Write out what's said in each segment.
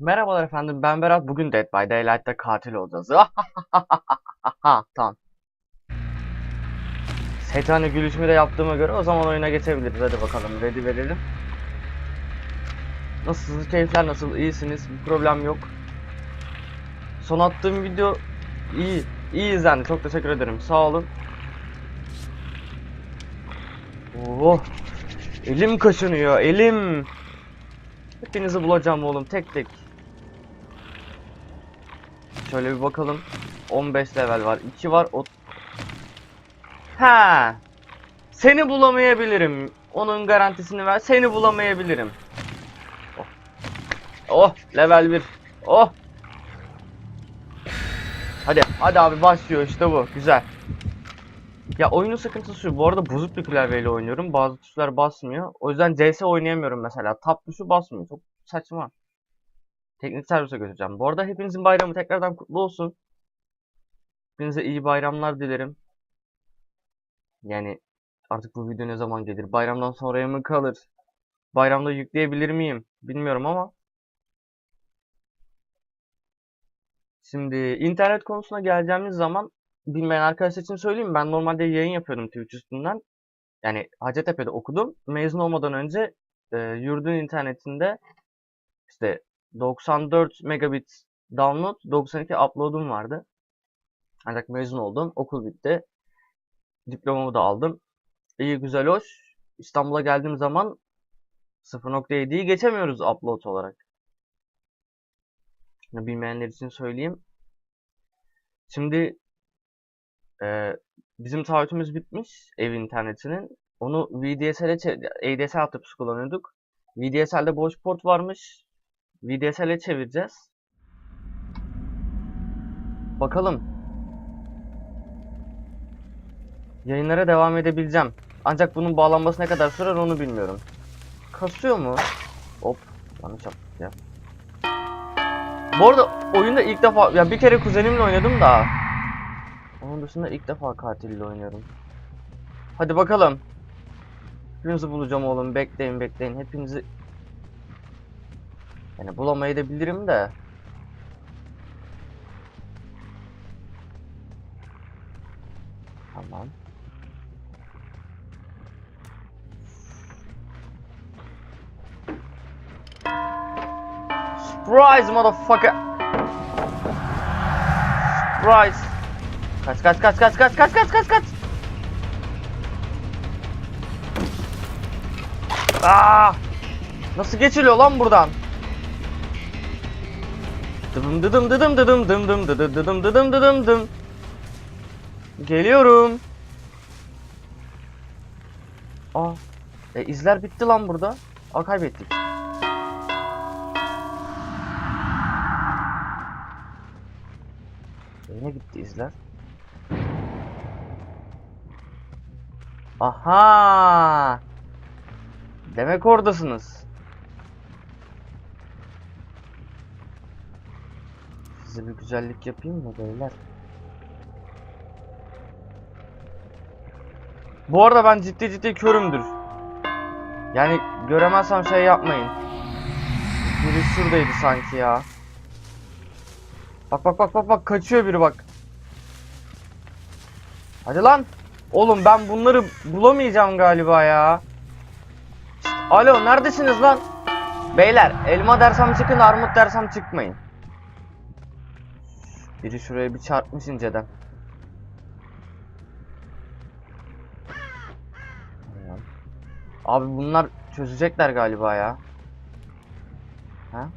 Merhabalar efendim ben Berat. Bugün Dead by Daylight'ta katil olacağız. tamam. Setani gülüşümü de yaptığıma göre o zaman oyuna geçebiliriz. Hadi bakalım ready verelim. Nasılsınız? Keyifler nasıl? İyisiniz? Bir problem yok. Son attığım video iyi. iyi izlendi. Çok teşekkür ederim. Sağ olun. Oh. Elim kaşınıyor. Elim. Hepinizi bulacağım oğlum tek tek. Şöyle bir bakalım. 15 level var. 2 var. O... Ha. Seni bulamayabilirim. Onun garantisini ver. Seni bulamayabilirim. Oh. Oh, level 1. Oh. Hadi, hadi abi başlıyor işte bu. Güzel. Ya oyunun sıkıntısı şu. Bu arada bozuk bir klavyeyle oynuyorum. Bazı tuşlar basmıyor. O yüzden CS oynayamıyorum mesela. Tab tuşu basmıyor. Çok saçma. Teknik servise götüreceğim. Bu arada hepinizin bayramı tekrardan kutlu olsun. Hepinize iyi bayramlar dilerim. Yani artık bu video ne zaman gelir? Bayramdan sonraya mı kalır? Bayramda yükleyebilir miyim? Bilmiyorum ama. Şimdi internet konusuna geleceğimiz zaman bilmeyen arkadaşlar için söyleyeyim. Ben normalde yayın yapıyordum Twitch üstünden. Yani Hacettepe'de okudum. Mezun olmadan önce e, yurdun internetinde işte 94 megabit download, 92 upload'um vardı. Ancak mezun oldum. Okul bitti. Diplomamı da aldım. İyi güzel hoş. İstanbul'a geldiğim zaman 0.7'yi geçemiyoruz upload olarak. Bilmeyenler için söyleyeyim. Şimdi ee, bizim taahhütümüz bitmiş ev internetinin. Onu VDSL'e ADSL altyapısı kullanıyorduk. VDSL'de boş port varmış. VDSL'e çevireceğiz. Bakalım. Yayınlara devam edebileceğim. Ancak bunun bağlanması ne kadar sürer onu bilmiyorum. Kasıyor mu? Hop. Yanlış yaptık ya. Bu arada oyunda ilk defa ya bir kere kuzenimle oynadım da onun dışında ilk defa katille oynuyorum. Hadi bakalım. Hepinizi bulacağım oğlum. Bekleyin bekleyin. Hepinizi... Yani bulamayabilirim de. Tamam. Surprise motherfucker. Surprise. Kaç kaç kaç kaç kaç kaç kaç kaç kaç. Aa! Nasıl geçiliyor lan buradan? Dıdım dıdım dıdım dıdım dım dım dıdım dıdım dıdım dıdım dım. Geliyorum. Aa. E izler bitti lan burada. Aa kaybettik. Yine gitti izler. Aha! Demek oradasınız. Size bir güzellik yapayım mı beyler? Bu arada ben ciddi ciddi körümdür. Yani göremezsem şey yapmayın. Biri şuradaydı sanki ya. Bak bak bak bak bak kaçıyor biri bak. Hadi lan. Oğlum ben bunları bulamayacağım galiba ya. Alo neredesiniz lan? Beyler elma dersem çıkın armut dersem çıkmayın. Biri şuraya bir çarpmış inceden. Abi bunlar çözecekler galiba ya. Ha?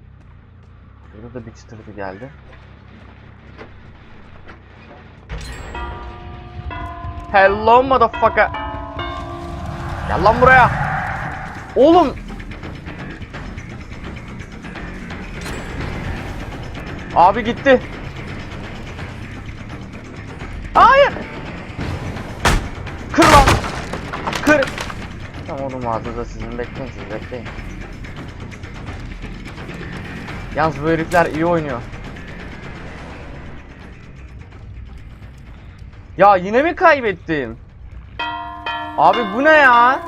Burada da bir çıtırtı geldi. Hello motherfucker. Gel lan buraya. Oğlum. Abi gitti. Oğlum ağzınıza sizin bekleyin siz bekleyin. Yalnız bu herifler iyi oynuyor. Ya yine mi kaybettim? Abi bu ne ya?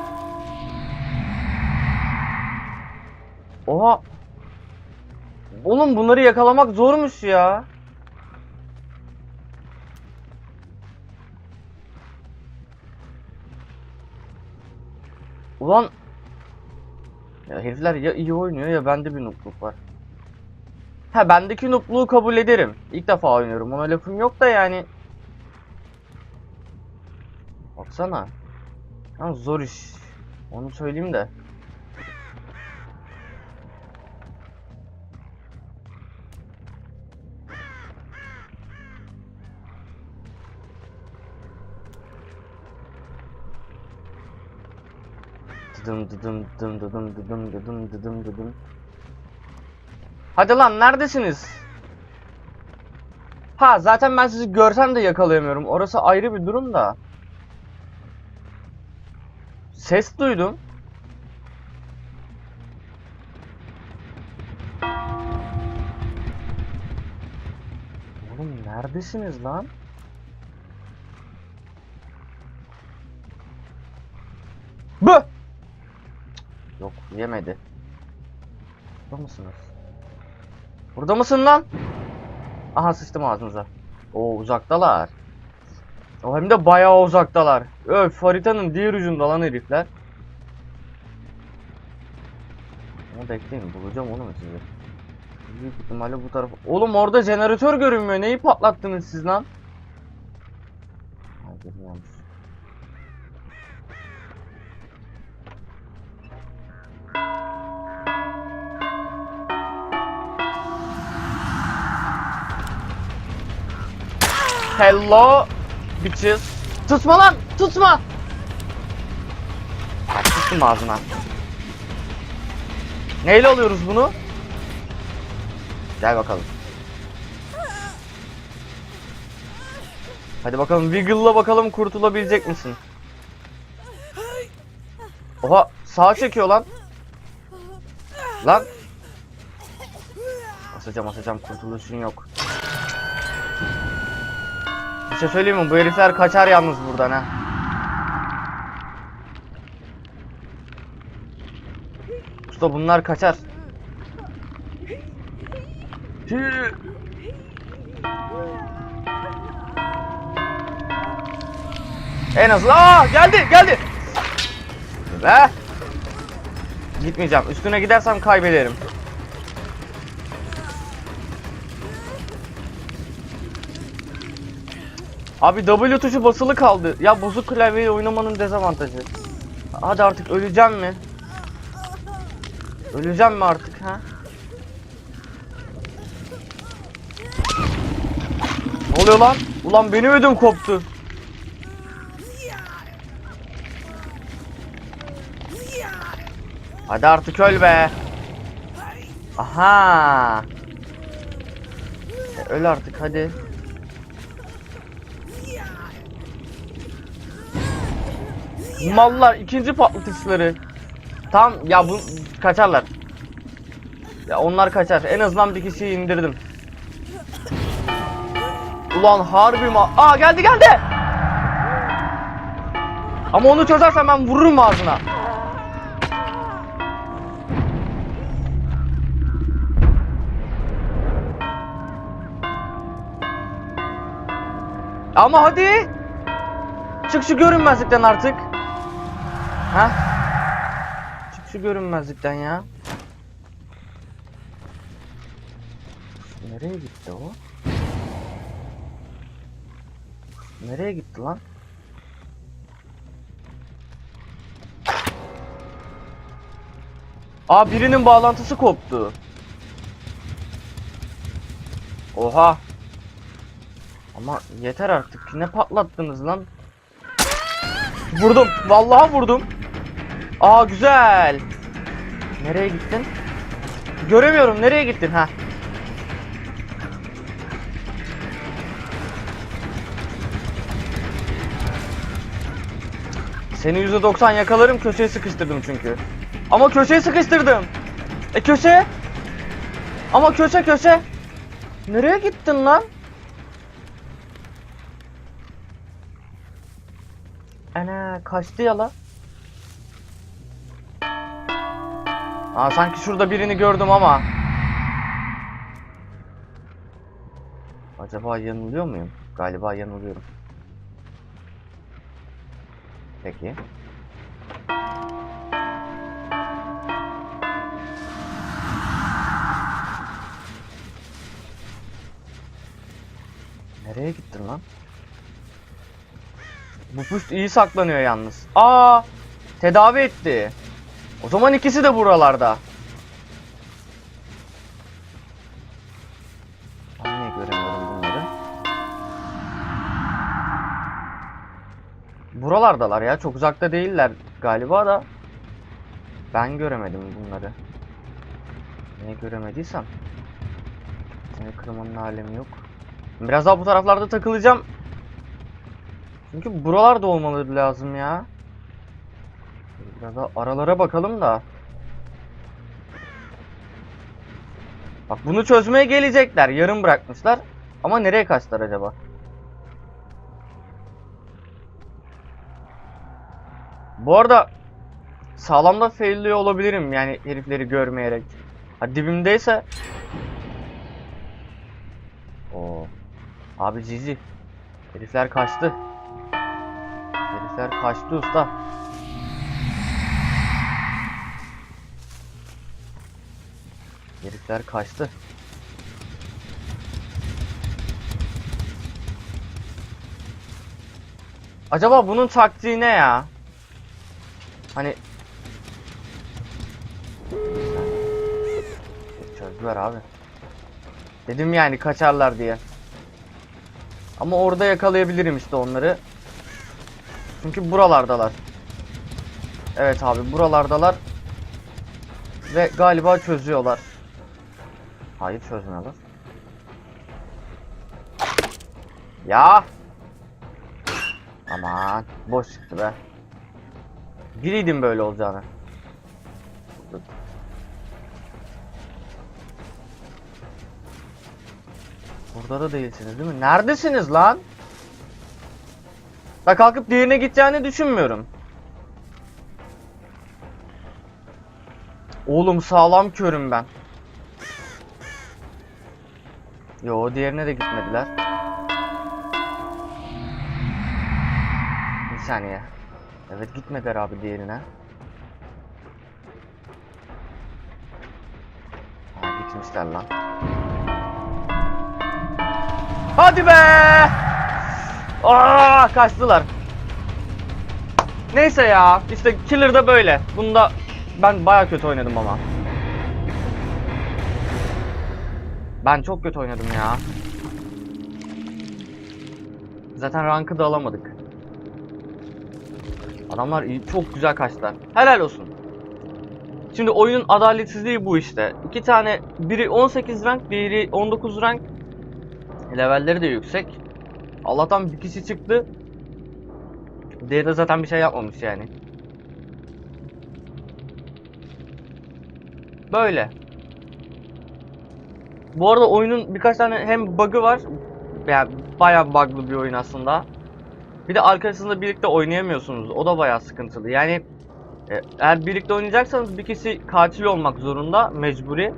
Oha. Oğlum bunları yakalamak zormuş ya. Ulan ya herifler ya iyi oynuyor ya bende bir nukluk var. Ha bendeki nukluğu kabul ederim. İlk defa oynuyorum. Ona lafım yok da yani. Baksana. Ha, zor iş. Onu söyleyeyim de. Dıdım dıdım dıdım dıdım dıdım dıdım dıdım dıdım. Hadi lan neredesiniz? Ha zaten ben sizi görsem de yakalayamıyorum. Orası ayrı bir durum da. Ses duydum. Oğlum neredesiniz lan? Bu. Yemedi. Burada mısınız? Burada mısın lan? Aha sıçtım ağzınıza. Oo uzaktalar. O hem de bayağı uzaktalar. Öf haritanın diğer ucunda lan herifler. Ama bekleyin bulacağım onu mu sizi? Büyük ihtimalle bu tarafa. Oğlum orada jeneratör görünmüyor. Neyi patlattınız siz lan? Hello bitches. Tutma lan! Tutma! Tuttum ağzına. Neyle alıyoruz bunu? Gel bakalım. Hadi bakalım Wiggle'la bakalım kurtulabilecek misin? Oha sağa çekiyor lan. Lan. Asacağım asacağım kurtuluşun yok. Bir şey söyleyeyim mi? Bu herifler kaçar yalnız buradan ha. Usta bunlar kaçar. En azından aa geldi geldi. Be. Gitmeyeceğim. Üstüne gidersem kaybederim. Abi W tuşu basılı kaldı. Ya bozuk klavyeyle oynamanın dezavantajı. Hadi artık öleceğim mi? Öleceğim mi artık ha? Ne oluyor lan? Ulan benim ödüm koptu. Hadi artık öl be. Aha. E, öl artık hadi. Mallar ikinci patlatışları. Tam ya bu kaçarlar. Ya onlar kaçar. En azından bir kişiyi indirdim. Ulan harbi ma... Aa geldi geldi. Ama onu çözersen ben vururum ağzına. Ama hadi. Çık şu görünmezlikten artık. Ha? Çık şu görünmezlikten ya. Nereye gitti o? Nereye gitti lan? Aa birinin bağlantısı koptu. Oha. Ama yeter artık. Ne patlattınız lan? Vurdum. Vallahi vurdum. Aa güzel. Nereye gittin? Göremiyorum. Nereye gittin ha? Seni %90 yakalarım köşeye sıkıştırdım çünkü. Ama köşeye sıkıştırdım. E köşe? Ama köşe köşe. Nereye gittin lan? Ana kaçtı ya la. Aa sanki şurada birini gördüm ama. Acaba yanılıyor muyum? Galiba yanılıyorum. Peki. Nereye gittin lan? Bu push iyi saklanıyor yalnız. Aa! Tedavi etti. O zaman ikisi de buralarda. Ben göremiyorum bunları? Buralardalar ya. Çok uzakta değiller galiba da. Ben göremedim bunları. Niye göremediysem. Seni kırmanın alemi yok. Biraz daha bu taraflarda takılacağım. Çünkü buralarda olmaları lazım ya. Biraz aralara bakalım da. Bak bunu çözmeye gelecekler. Yarım bırakmışlar. Ama nereye kaçtılar acaba? Bu arada sağlamda failliyor olabilirim yani herifleri görmeyerek. Ha dibimdeyse Oo. Abi cici. Herifler kaçtı. Herifler kaçtı usta. Herifler kaçtı. Acaba bunun taktiği ne ya? Hani Çözdüler abi. Dedim yani kaçarlar diye. Ama orada yakalayabilirim işte onları. Çünkü buralardalar. Evet abi buralardalar. Ve galiba çözüyorlar. Hayır çözmüyorlar. Ya. Aman boş çıktı be. Biliydim böyle olacağını. Burada da değilsiniz değil mi? Neredesiniz lan? Da kalkıp diğerine gideceğini düşünmüyorum. Oğlum sağlam körüm ben. Yo diğerine de gitmediler. Bir saniye. Evet gitmediler abi diğerine. Ha gitmişler lan. Hadi be! Aa, kaçtılar. Neyse ya. işte Killer da böyle. Bunda ben baya kötü oynadım ama. Ben çok kötü oynadım ya. Zaten rankı da alamadık. Adamlar iyi, çok güzel kaçtılar. Helal olsun. Şimdi oyunun adaletsizliği bu işte. İki tane, biri 18 rank, diğeri 19 rank. Levelleri de yüksek. Allah'tan bir kişi çıktı. Diğeri zaten bir şey yapmamış yani. Böyle. Bu arada oyunun birkaç tane hem bug'ı var. Yani bayağı bug'lı bir oyun aslında. Bir de arkadaşınızla birlikte oynayamıyorsunuz. O da bayağı sıkıntılı. Yani e, eğer birlikte oynayacaksanız bir kişi katil olmak zorunda mecburi.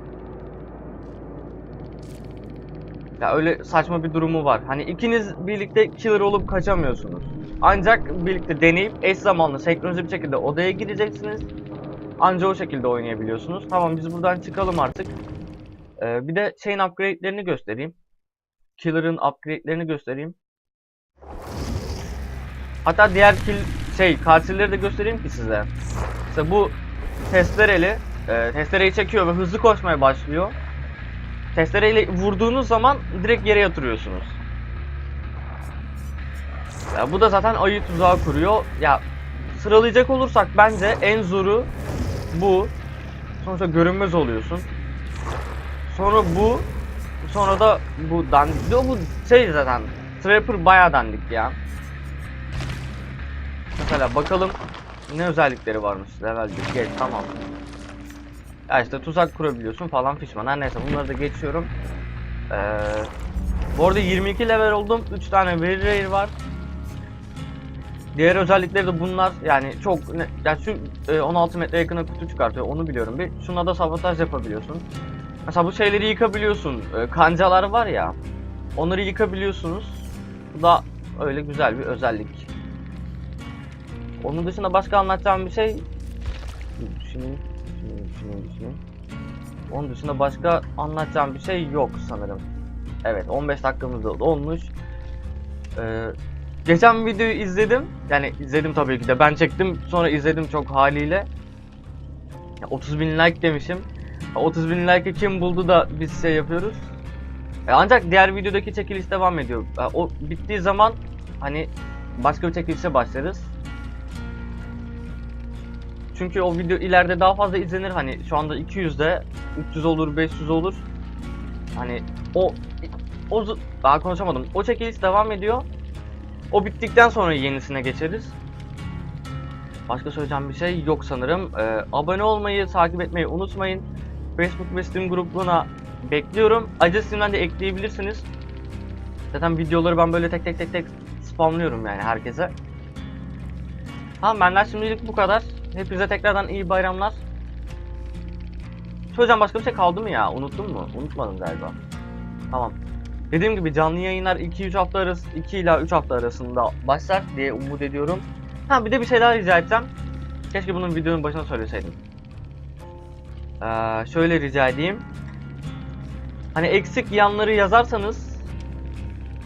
Ya öyle saçma bir durumu var. Hani ikiniz birlikte killer olup kaçamıyorsunuz. Ancak birlikte deneyip eş zamanlı senkronize bir şekilde odaya gireceksiniz. Anca o şekilde oynayabiliyorsunuz. Tamam biz buradan çıkalım artık. Ee, bir de şeyin upgrade'lerini göstereyim. Killer'ın upgrade'lerini göstereyim. Hatta diğer kill şey katilleri de göstereyim ki size. İşte bu testereli e, testereyi çekiyor ve hızlı koşmaya başlıyor. Testereyle vurduğunuz zaman direkt yere yatırıyorsunuz. Ya bu da zaten ayı tuzağı kuruyor. Ya sıralayacak olursak bence en zoru bu. Sonuçta görünmez oluyorsun. Sonra bu. Sonra da bu dandik. Yo, bu şey zaten. Trapper bayağı dandik ya. Mesela bakalım ne özellikleri varmış. Level 1 geç tamam. Ya işte tuzak kurabiliyorsun falan fişman. Her neyse bunları da geçiyorum. Ee, bu arada 22 level oldum. 3 tane very rare var. Diğer özellikleri de bunlar. Yani çok ne, yani şu e, 16 metre yakına kutu çıkartıyor. Onu biliyorum. Bir şuna da sabotaj yapabiliyorsun. Mesela bu şeyleri yıkabiliyorsun. E, kancalar var ya. Onları yıkabiliyorsunuz. Bu da öyle güzel bir özellik. Onun dışında başka anlatacağım bir şey düşüneyim, düşüneyim, düşüneyim, düşüneyim. Onun dışında başka anlatacağım bir şey yok sanırım. Evet 15 dakikamız da olmuş. Ee, geçen videoyu izledim. Yani izledim tabii ki de. Ben çektim sonra izledim çok haliyle. Ya 30 bin like demişim. Ya 30 bin like'ı kim buldu da biz şey yapıyoruz. E, ancak diğer videodaki çekiliş devam ediyor. E, o bittiği zaman hani başka bir çekilişe başlarız. Çünkü o video ileride daha fazla izlenir. Hani şu anda 200'de 300 olur, 500 olur. Hani o o daha konuşamadım. O çekiliş devam ediyor. O bittikten sonra yenisine geçeriz. Başka söyleyeceğim bir şey yok sanırım. Ee, abone olmayı, takip etmeyi unutmayın. Facebook ve Steam grubuna bekliyorum. Ayrıca Steam'den de ekleyebilirsiniz. Zaten videoları ben böyle tek tek tek tek spamlıyorum yani herkese. Tamam benden şimdilik bu kadar. Hepinize tekrardan iyi bayramlar. Söyleyeceğim başka bir şey kaldı mı ya? Unuttun mu? Unutmadım galiba. Tamam. Dediğim gibi canlı yayınlar 2-3 hafta arası 2 ila 3 hafta arasında başlar diye umut ediyorum. Ha bir de bir şey daha rica edeceğim. Keşke bunun videonun başına söyleseydim. Ee, şöyle rica edeyim. Hani eksik yanları yazarsanız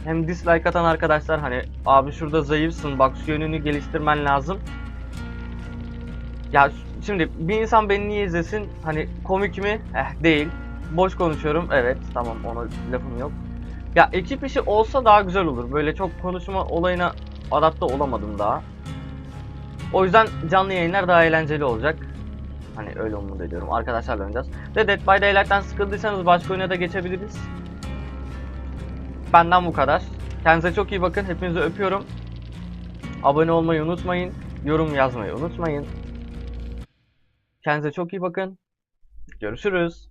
hem dislike atan arkadaşlar hani abi şurada zayıfsın bak şu yönünü geliştirmen lazım. Ya şimdi bir insan beni niye izlesin? Hani komik mi? Eh değil. Boş konuşuyorum. Evet tamam ona lafım yok. Ya ekip işi olsa daha güzel olur. Böyle çok konuşma olayına adapte olamadım daha. O yüzden canlı yayınlar daha eğlenceli olacak. Hani öyle umut ediyorum. Arkadaşlarla oynayacağız. Ve Dead by Daylight'tan sıkıldıysanız başka oyuna da geçebiliriz. Benden bu kadar. Kendinize çok iyi bakın. Hepinizi öpüyorum. Abone olmayı unutmayın. Yorum yazmayı unutmayın. Kendinize çok iyi bakın. Görüşürüz.